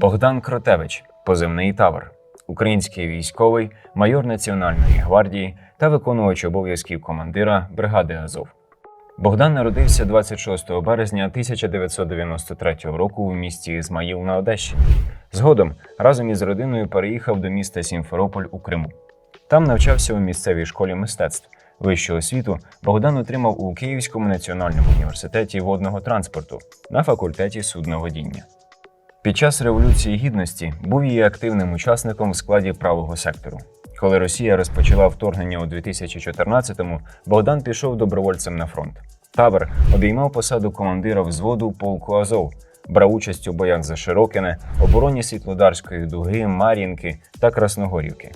Богдан Кротевич, позивний Тавр, український військовий, майор Національної гвардії та виконувач обов'язків командира бригади Азов. Богдан народився 26 березня 1993 року у місті Ізмаїл на Одещині. Згодом разом із родиною переїхав до міста Сімферополь у Криму. Там навчався у місцевій школі мистецтв. Вищу освіту Богдан отримав у Київському національному університеті водного транспорту на факультеті судноводіння. Під час Революції Гідності був її активним учасником в складі правого сектору. Коли Росія розпочала вторгнення у 2014-му, Богдан пішов добровольцем на фронт. Тавер обіймав посаду командира взводу полку Азов, брав участь у боях за Широкине, обороні Світлодарської дуги, Мар'їнки та Красногорівки.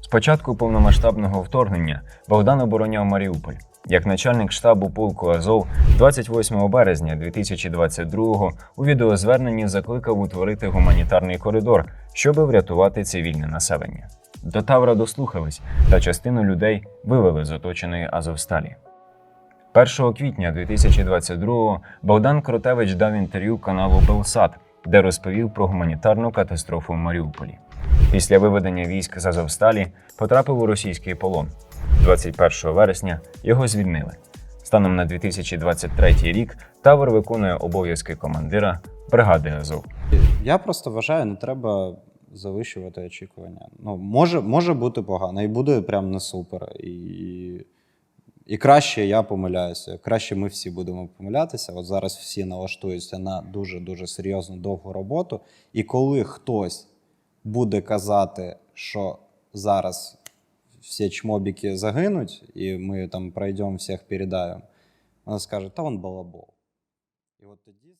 З початку повномасштабного вторгнення Богдан обороняв Маріуполь. Як начальник штабу полку Азов 28 березня 2022-го у відеозверненні закликав утворити гуманітарний коридор, щоби врятувати цивільне населення. До Тавра дослухались, та частину людей вивели з оточеної Азовсталі. 1 квітня 2022-го Богдан Кротевич дав інтерв'ю каналу Белсат, де розповів про гуманітарну катастрофу в Маріуполі. Після виведення військ з Азовсталі потрапив у російський полон. 21 вересня його звільнили. Станом на 2023 рік Тавр виконує обов'язки командира бригади Азов. Я просто вважаю, не треба завищувати очікування. Ну, може, може бути погано, і буде прям не супер. І, і краще я помиляюся. Краще ми всі будемо помилятися. От зараз всі налаштуються на дуже-дуже серйозну довгу роботу. І коли хтось буде казати, що зараз всі чмобики загинуть, і ми там пройдемо всіх передаємо, вона скаже, та он балабол. І от тоді.